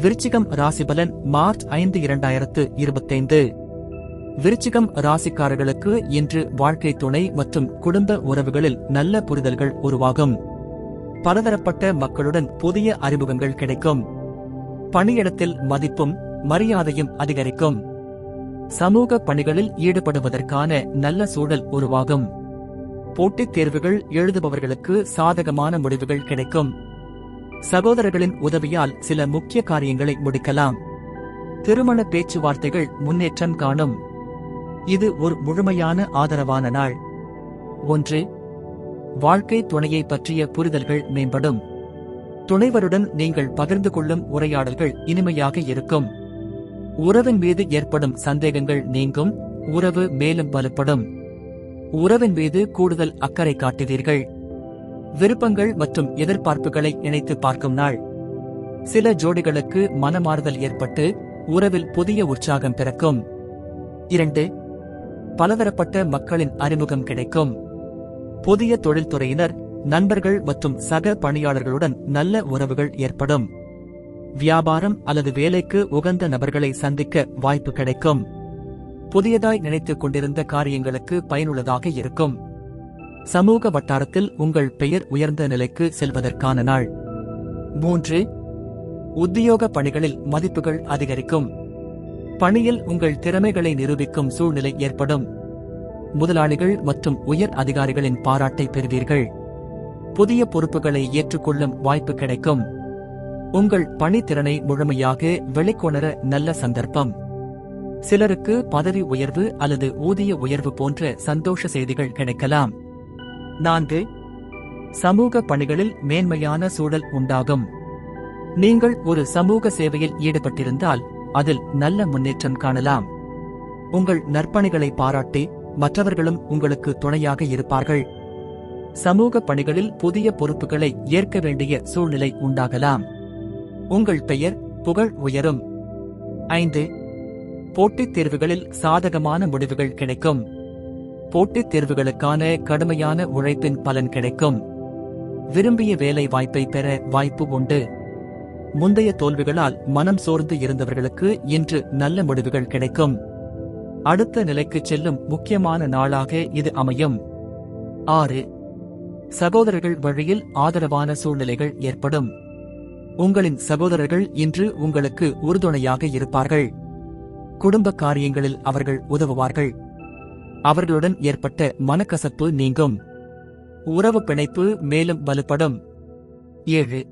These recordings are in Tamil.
விருச்சிகம் ராசிபலன் மார்ச் ஐந்து இரண்டாயிரத்து இருபத்தைந்து. விருச்சிகம் ராசிக்காரர்களுக்கு இன்று வாழ்க்கை துணை மற்றும் குடும்ப உறவுகளில் நல்ல புரிதல்கள் உருவாகும். பலதரப்பட்ட மக்களுடன் புதிய அறிமுகங்கள் கிடைக்கும். பணியிடத்தில் மதிப்பும் மரியாதையும் அதிகரிக்கும். சமூக பணிகளில் ஈடுபடுவதற்கான நல்ல சூழல் உருவாகும். போட்டித் தேர்வுகள் எழுதுபவர்களுக்கு சாதகமான முடிவுகள் கிடைக்கும். சகோதரர்களின் உதவியால் சில முக்கிய காரியங்களை முடிக்கலாம். திருமண பேச்சுவார்த்தைகள் முன்னேற்றம் காணும். இது ஒரு முழுமையான ஆதரவான நாள். ஒன்று வாழ்க்கை துணையை பற்றிய புரிதல்கள் மேம்படும். துணைவருடன் நீங்கள் பகிர்ந்து கொள்ளும் உரையாடல்கள் இனிமையாக இருக்கும். உறவின் மீது ஏற்படும் சந்தேகங்கள் நீங்கும். உறவு மேலும் வலுப்படும். உறவின் மீது கூடுதல் அக்கறை காட்டுவீர்கள். விருப்பங்கள் மற்றும் எதிர்பார்ப்புகளை இணைத்து பார்க்கும் நாள். சில ஜோடிகளுக்கு மனமாறுதல் ஏற்பட்டு உறவில் புதிய உற்சாகம் பிறக்கும். இரண்டு பலதரப்பட்ட மக்களின் அறிமுகம் கிடைக்கும். புதிய தொழில்துறையினர் நண்பர்கள் மற்றும் சக பணியாளர்களுடன் நல்ல உறவுகள் ஏற்படும். வியாபாரம் அல்லது வேலைக்கு உகந்த நபர்களை சந்திக்க வாய்ப்பு கிடைக்கும். புதியதாய் நினைத்துக் கொண்டிருந்த காரியங்களுக்கு பயனுள்ளதாக இருக்கும். சமூக வட்டாரத்தில் உங்கள் பெயர் உயர்ந்த நிலைக்கு செல்வதற்கான நாள். மூன்று. உத்தியோக பணிகளில் மதிப்புகள் அதிகரிக்கும். பணியில் உங்கள் திறமைகளை நிரூபிக்கும் சூழ்நிலை ஏற்படும். முதலாளிகள் மற்றும் உயர் அதிகாரிகளின் பாராட்டை பெறுவீர்கள். புதிய பொறுப்புகளை ஏற்றுக்கொள்ளும் வாய்ப்பு கிடைக்கும். உங்கள் பணித்திறனை முழுமையாக வெளிக்கொணர நல்ல சந்தர்ப்பம். சிலருக்கு பதவி உயர்வு அல்லது ஊதிய உயர்வு போன்ற சந்தோஷ செய்திகள் கிடைக்கலாம். நான்கு. சமூக பணிகளில் மேன்மையான சூழல் உண்டாகும். நீங்கள் ஒரு சமூக சேவையில் ஈடுபட்டிருந்தால் அதில் நல்ல முன்னேற்றம் காணலாம். உங்கள் நற்பணிகளை பாராட்டி மற்றவர்களும் உங்களுக்கு துணையாக இருப்பார்கள். சமூக பணிகளில் புதிய பொறுப்புகளை ஏற்க வேண்டிய சூழ்நிலை உண்டாகலாம். உங்கள் பெயர் புகழ் உயரும். ஐந்து. போட்டித் தேர்வுகளில் சாதகமான முடிவுகள் கிடைக்கும். போட்டித் தேர்வுகளுக்கான கடுமையான உழைப்பின் பலன் கிடைக்கும். விரும்பிய வேலை வாய்ப்பை பெற வாய்ப்பு உண்டு. முந்தைய தோல்விகளால் மனம் சோர்ந்து இருந்தவர்களுக்கு இன்று நல்ல முடிவுகள் கிடைக்கும். அடுத்த நிலைக்கு செல்லும் முக்கியமான நாளாக இது அமையும். ஆறு. சகோதரர்கள் வழியில் ஆதரவான சூழ்நிலைகள் ஏற்படும். உங்களின் சகோதரர்கள் இன்று உங்களுக்கு உறுதுணையாக இருப்பார்கள். குடும்ப காரியங்களில் அவர்கள் உதவுவார்கள். அவர்களுடன் ஏற்பட்ட மனக்கசப்பு நீங்கும். உறவு பிணைப்பு மேலும் வலுப்படும். ஏழு.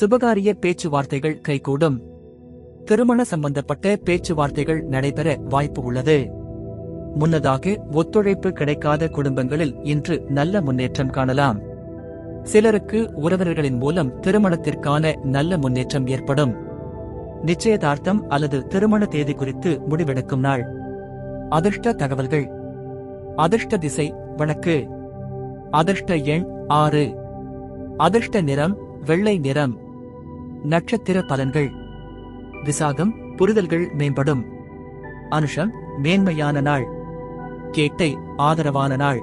சுபகாரிய பேச்சுவார்த்தைகள் கைகூடும். திருமண சம்பந்தப்பட்ட பேச்சுவார்த்தைகள் நடைபெற வாய்ப்பு உள்ளது. முன்னதாக ஒத்துழைப்பு கிடைக்காத குடும்பங்களில் இன்று நல்ல முன்னேற்றம் காணலாம். சிலருக்கு உறவினர்களின் மூலம் திருமணத்திற்கான நல்ல முன்னேற்றம் ஏற்படும். நிச்சயதார்த்தம் அல்லது திருமண தேதி குறித்து முடிவெடுக்கும் நாள். அதிர்ஷ்ட தகவல்கள். அதிர்ஷ்ட திசை வழக்கு. அதிர்ஷ்ட எண் ஆறு. அதிர்ஷ்ட நிறம் வெள்ளை நிறம். நட்சத்திர பலன்கள். விசாகம் புரிதல்கள் மேம்படும். அனுஷம் மேன்மையான நாள். கேட்டை ஆதரவான நாள்.